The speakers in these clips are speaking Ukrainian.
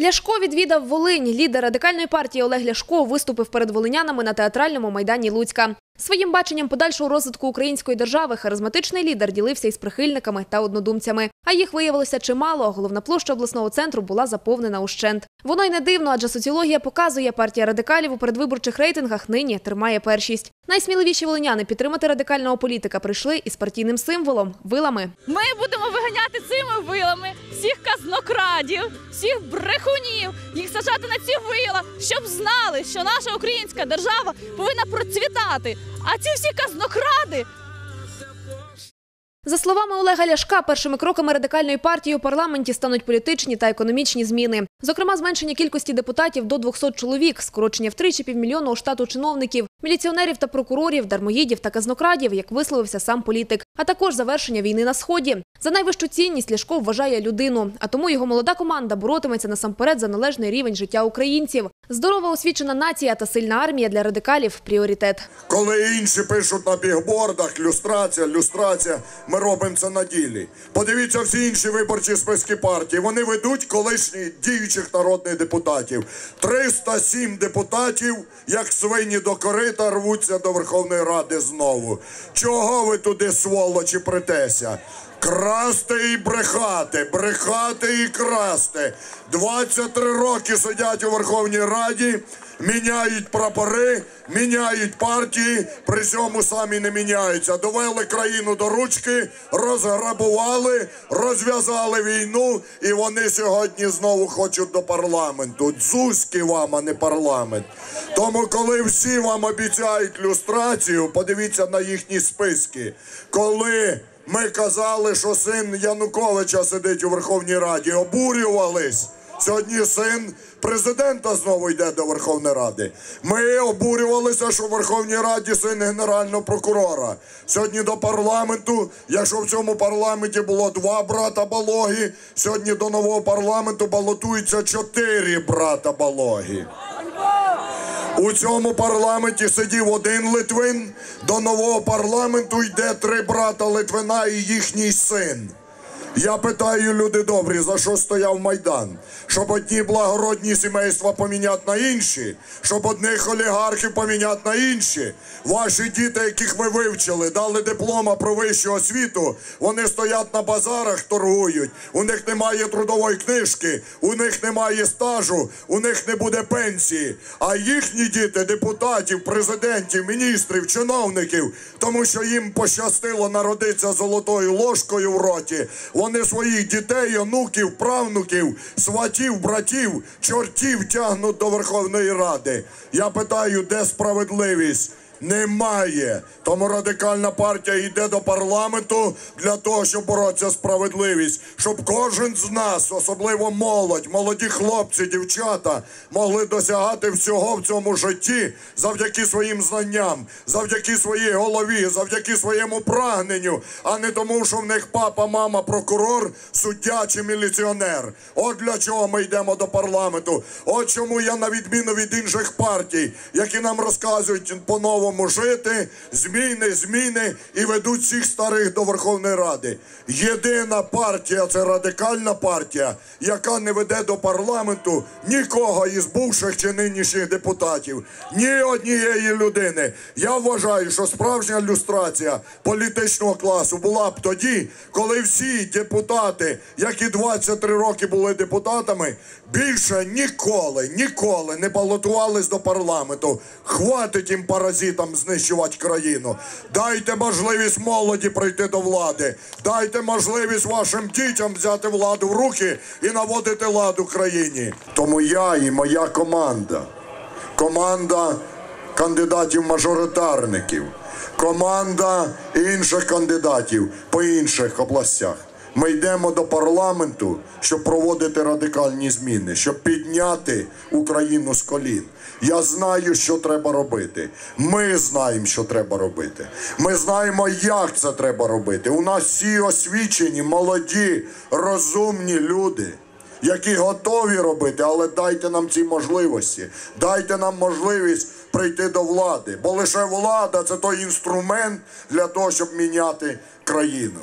Ляшко відвідав Волинь. Лідер радикальної партії Олег Ляшко виступив перед волинянами на театральному майдані Луцька. Своїм баченням подальшого розвитку української держави харизматичний лідер ділився із прихильниками та однодумцями. А їх виявилося чимало. Головна площа обласного центру була заповнена ущент. Воно й не дивно, адже соціологія показує, партія радикалів у передвиборчих рейтингах нині тримає першість. Найсміливіші волиняни підтримати радикального політика прийшли із партійним символом вилами. Ми будемо виганяти цими вилами всіх казнокрадів, всіх брехунів, їх сажати на ці вила, щоб знали, що наша українська держава повинна процвітати. А ці всі казнокради За словами Олега Ляшка, першими кроками радикальної партії у парламенті стануть політичні та економічні зміни. Зокрема, зменшення кількості депутатів до 200 чоловік, скорочення втричі півмільйонного штату чиновників, міліціонерів та прокурорів, дармоїдів та казнокрадів, як висловився сам політик, а також завершення війни на сході. За найвищу цінність Ляшко вважає людину, а тому його молода команда боротиметься насамперед за належний рівень життя українців. Здорова освічена нація та сильна армія для радикалів пріоритет. Коли інші пишуть на бігбордах люстрація, люстрація, робимо це на ділі. Подивіться всі інші виборчі списки партії. Вони ведуть колишніх діючих народних депутатів. 307 депутатів, як свині до корита, рвуться до Верховної Ради знову. Чого ви туди, сволочі, притеся? Красти і брехати, брехати і красти. 23 роки сидять у Верховній Раді, міняють прапори, міняють партії, при цьому самі не міняються. Довели країну до ручки, розграбували, розв'язали війну, і вони сьогодні знову хочуть до парламенту. Дзузьки вам, а не парламент. Тому, коли всі вам обіцяють люстрацію, подивіться на їхні списки. Коли ми казали, що син Януковича сидить у Верховній Раді, обурювались. Сьогодні син президента знову йде до Верховної Ради. Ми обурювалися, що в Верховній Раді син генерального прокурора. Сьогодні до парламенту, якщо в цьому парламенті було два брата балоги, сьогодні до нового парламенту балотуються чотири брата балоги. У цьому парламенті сидів один Литвин. До нового парламенту йде три брата Литвина і їхній син. Я питаю, люди добрі, за що стояв Майдан? Щоб одні благородні сімейства поміняти на інші, щоб одних олігархів поміняти на інші. Ваші діти, яких ви вивчили, дали диплома про вищу освіту, вони стоять на базарах, торгують. У них немає трудової книжки, у них немає стажу, у них не буде пенсії. А їхні діти, депутатів, президентів, міністрів, чиновників, тому що їм пощастило народитися золотою ложкою в роті. Вони своїх дітей, онуків, правнуків, сватів, братів, чортів тягнуть до Верховної Ради. Я питаю, де справедливість? Немає. Тому радикальна партія йде до парламенту для того, щоб боротися справедливість, щоб кожен з нас, особливо молодь, молоді хлопці, дівчата, могли досягати всього в цьому житті завдяки своїм знанням, завдяки своїй голові, завдяки своєму прагненню, а не тому, що в них папа, мама, прокурор, суддя чи міліціонер. От для чого ми йдемо до парламенту. От чому я на відміну від інших партій, які нам розказують по-новому жити, зміни, зміни і ведуть всіх старих до Верховної Ради. Єдина партія це радикальна партія, яка не веде до парламенту нікого із бувших чи нинішніх депутатів, ні однієї людини. Я вважаю, що справжня люстрація політичного класу була б тоді, коли всі депутати, які 23 роки були депутатами, більше ніколи, ніколи не балотувались до парламенту. Хватить їм паразитам знищувати країну. Дайте можливість молоді прийти до влади. Дайте можливість вашим дітям взяти владу в руки і наводити лад у країні. Тому я і моя команда, команда кандидатів-мажоритарників, команда інших кандидатів по інших областях. Ми йдемо до парламенту, щоб проводити радикальні зміни, щоб підняти Україну з колін. Я знаю, що треба робити. Ми знаємо, що треба робити. Ми знаємо, як це треба робити. У нас всі освічені, молоді, розумні люди які готові робити, але дайте нам ці можливості, дайте нам можливість прийти до влади, бо лише влада це той інструмент для того, щоб міняти країну.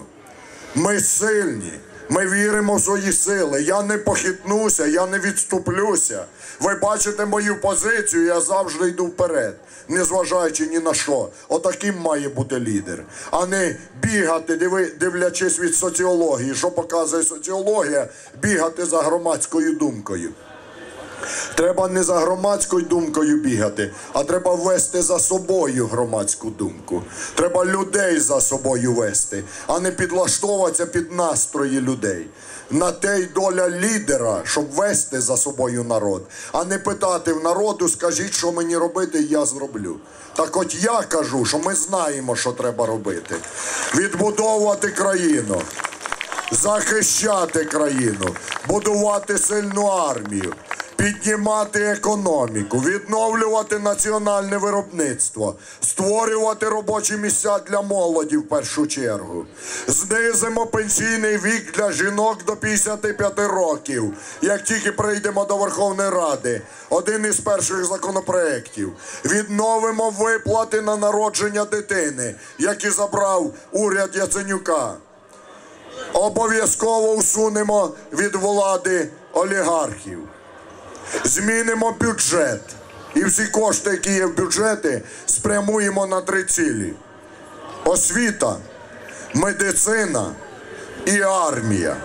Ми сильні, Ми віримо в свої сили. Я не похитнуся, я не відступлюся. Ви бачите мою позицію, я завжди йду вперед, незважаючи ні на що. Отаким має бути лідер, а не бігати, диви, дивлячись від соціології. Що показує соціологія, бігати за громадською думкою. Треба не за громадською думкою бігати, а треба вести за собою громадську думку. Треба людей за собою вести, а не підлаштовуватися під настрої людей. На те й доля лідера, щоб вести за собою народ, а не питати в народу, скажіть, що мені робити, і я зроблю. Так от я кажу, що ми знаємо, що треба робити. Відбудовувати країну захищати країну, будувати сильну армію, піднімати економіку, відновлювати національне виробництво, створювати робочі місця для молоді в першу чергу. Знизимо пенсійний вік для жінок до 55 років, як тільки прийдемо до Верховної Ради. Один із перших законопроєктів. Відновимо виплати на народження дитини, які забрав уряд Яценюка. Обов'язково усунемо від влади олігархів. Змінимо бюджет. І всі кошти, які є в бюджеті, спрямуємо на три цілі: освіта, медицина і армія.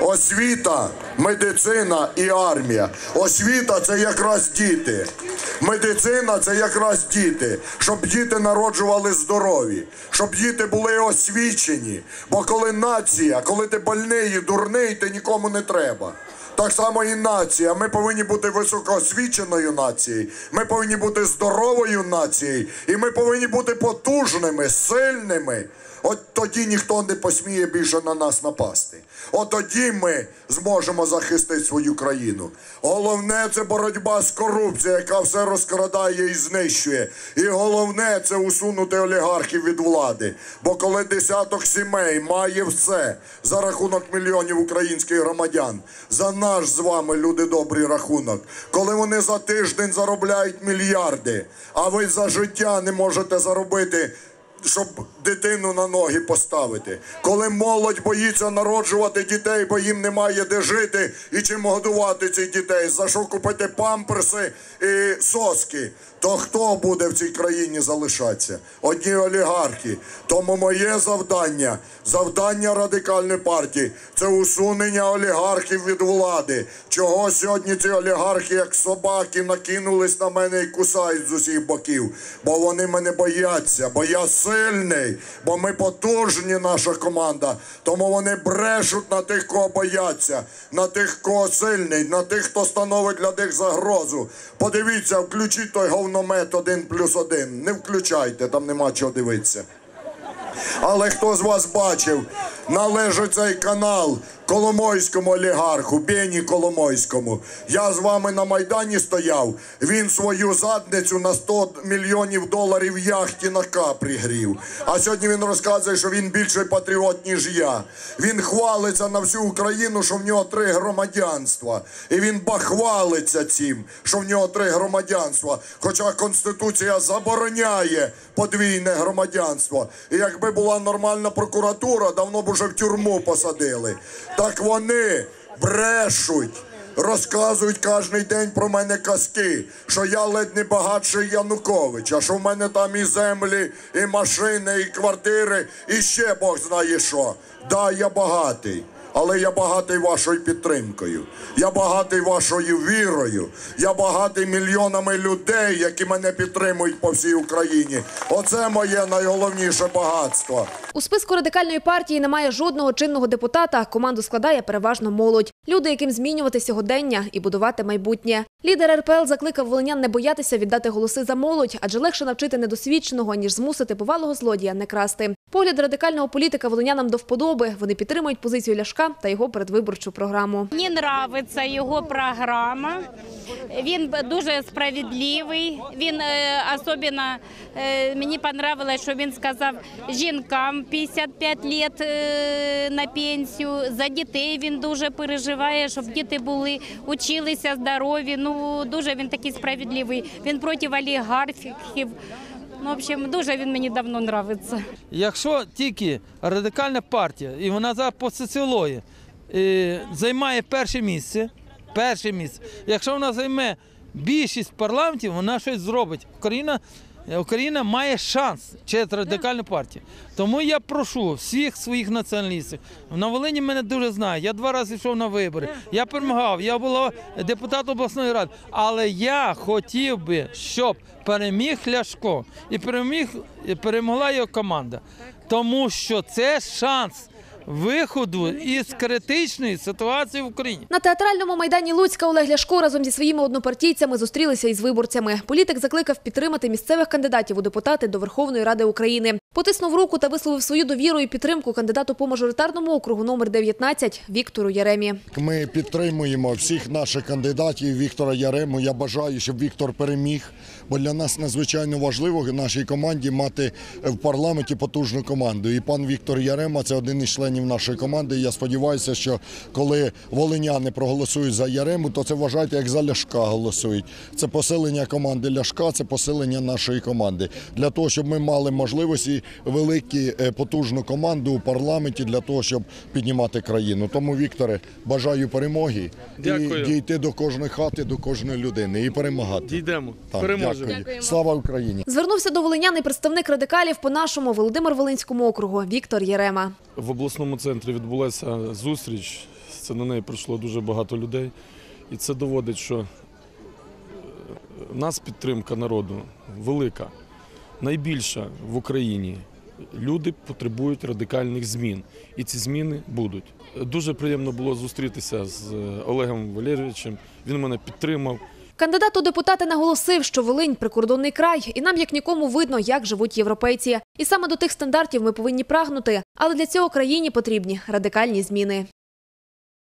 Освіта, медицина і армія. Освіта це якраз діти. Медицина це якраз діти, щоб діти народжували здорові, щоб діти були освічені. Бо коли нація, коли ти больний і дурний, ти нікому не треба. Так само і нація. Ми повинні бути високоосвіченою нацією. Ми повинні бути здоровою нацією, і ми повинні бути потужними, сильними. От тоді ніхто не посміє більше на нас напасти. От тоді ми зможемо захистити свою країну. Головне це боротьба з корупцією, яка все розкрадає і знищує. І головне це усунути олігархів від влади. Бо коли десяток сімей має все за рахунок мільйонів українських громадян, за наш з вами люди добрий рахунок, коли вони за тиждень заробляють мільярди, а ви за життя не можете заробити щоб дитину на ноги поставити. Коли молодь боїться народжувати дітей, бо їм немає де жити і чим годувати цих дітей, за що купити памперси і соски, то хто буде в цій країні залишатися? Одні олігархи. Тому моє завдання, завдання радикальної партії це усунення олігархів від влади. Чого сьогодні ці олігархи, як собаки, накинулись на мене і кусають з усіх боків? Бо вони мене бояться, бо я сильний, бо ми потужні, наша команда. Тому вони брешуть на тих, кого бояться, на тих, кого сильний, на тих, хто становить для них загрозу. Подивіться, включіть той говномет один плюс один. Не включайте, там нема чого дивитися. Але хто з вас бачив, належить цей канал Коломойському олігарху, Бені Коломойському. Я з вами на Майдані стояв. Він свою задницю на 100 мільйонів доларів яхті на капрі грів. А сьогодні він розказує, що він більший патріот, ніж я. Він хвалиться на всю Україну, що в нього три громадянства. І він бахвалиться цим, що в нього три громадянства. Хоча Конституція забороняє подвійне громадянство. І якби була нормальна прокуратура, давно б уже в тюрму посадили. Так вони брешуть. Розказують кожен день про мене казки, що я ледь не багатший Янукович, а що в мене там і землі, і машини, і квартири, і ще Бог знає що. Да, я багатий. Але я багатий вашою підтримкою. Я багатий вашою вірою. Я багатий мільйонами людей, які мене підтримують по всій Україні. Оце моє найголовніше багатство. У списку радикальної партії немає жодного чинного депутата. Команду складає переважно молодь. Люди, яким змінювати сьогодення і будувати майбутнє. Лідер РПЛ закликав волинян не боятися віддати голоси за молодь, адже легше навчити недосвідченого, ніж змусити повалого злодія не красти. Погляд радикального політика волинянам до вподоби. Вони підтримують позицію Ляшка та його передвиборчу програму. Мені подобається його програма. Він дуже справедливий. Він е, особливо е, мені подобалось, що він сказав жінкам 55 років е, на пенсію. За дітей він дуже переживає, щоб діти були училися здорові. Ну дуже він такий справедливий. Він проти олігархів. Ну, в общем, дуже він мені давно подобається. Якщо тільки радикальна партія, і вона зараз по соціології е, займає перше місце, перше місце, якщо вона займе більшість парламентів, вона щось зробить. Україна, Україна має шанс через радикальну партію. Тому я прошу всіх своїх націоналістів. На Волині мене дуже знають. Я два рази йшов на вибори. Я перемагав, я був депутат обласної ради. Але я хотів би, щоб переміг Ляшко і переміг, перемогла його команда. Тому що це шанс виходу із критичної ситуації в Україні. На театральному майдані Луцька Олег Ляшко разом зі своїми однопартійцями зустрілися із виборцями. Політик закликав підтримати місцевих кандидатів у депутати до Верховної Ради України. Потиснув руку та висловив свою довіру і підтримку кандидату по мажоритарному округу номер 19 Віктору Яремі. Ми підтримуємо всіх наших кандидатів Віктора Ярему. Я бажаю, щоб Віктор переміг, бо для нас надзвичайно важливо нашій команді мати в парламенті потужну команду. І пан Віктор Ярема це один із членів нашої команди. Я сподіваюся, що коли волиняни проголосують за Ярему, то це вважайте, як за Ляшка голосують. Це посилення команди Ляшка, це посилення нашої команди для того, щоб ми мали можливості велику е, потужну команду у парламенті для того, щоб піднімати країну. Тому, Вікторе, бажаю перемоги Дякую. і дійти до кожної хати, до кожної людини і перемагати. Дійдемо, Так, переможемо. дякую. Слава Україні! Звернувся до волинян і представник радикалів по нашому Володимир Волинському округу Віктор Єрема. В обласному центрі відбулася зустріч. Це на неї прийшло дуже багато людей. І це доводить, що е, в нас підтримка народу велика, найбільша в Україні. Люди потребують радикальних змін, і ці зміни будуть. Дуже приємно було зустрітися з е, Олегом Валерійовичем. Він мене підтримав. Кандидат у депутати наголосив, що Волинь прикордонний край, і нам як нікому видно, як живуть європейці. І саме до тих стандартів ми повинні прагнути. Але для цього країні потрібні радикальні зміни.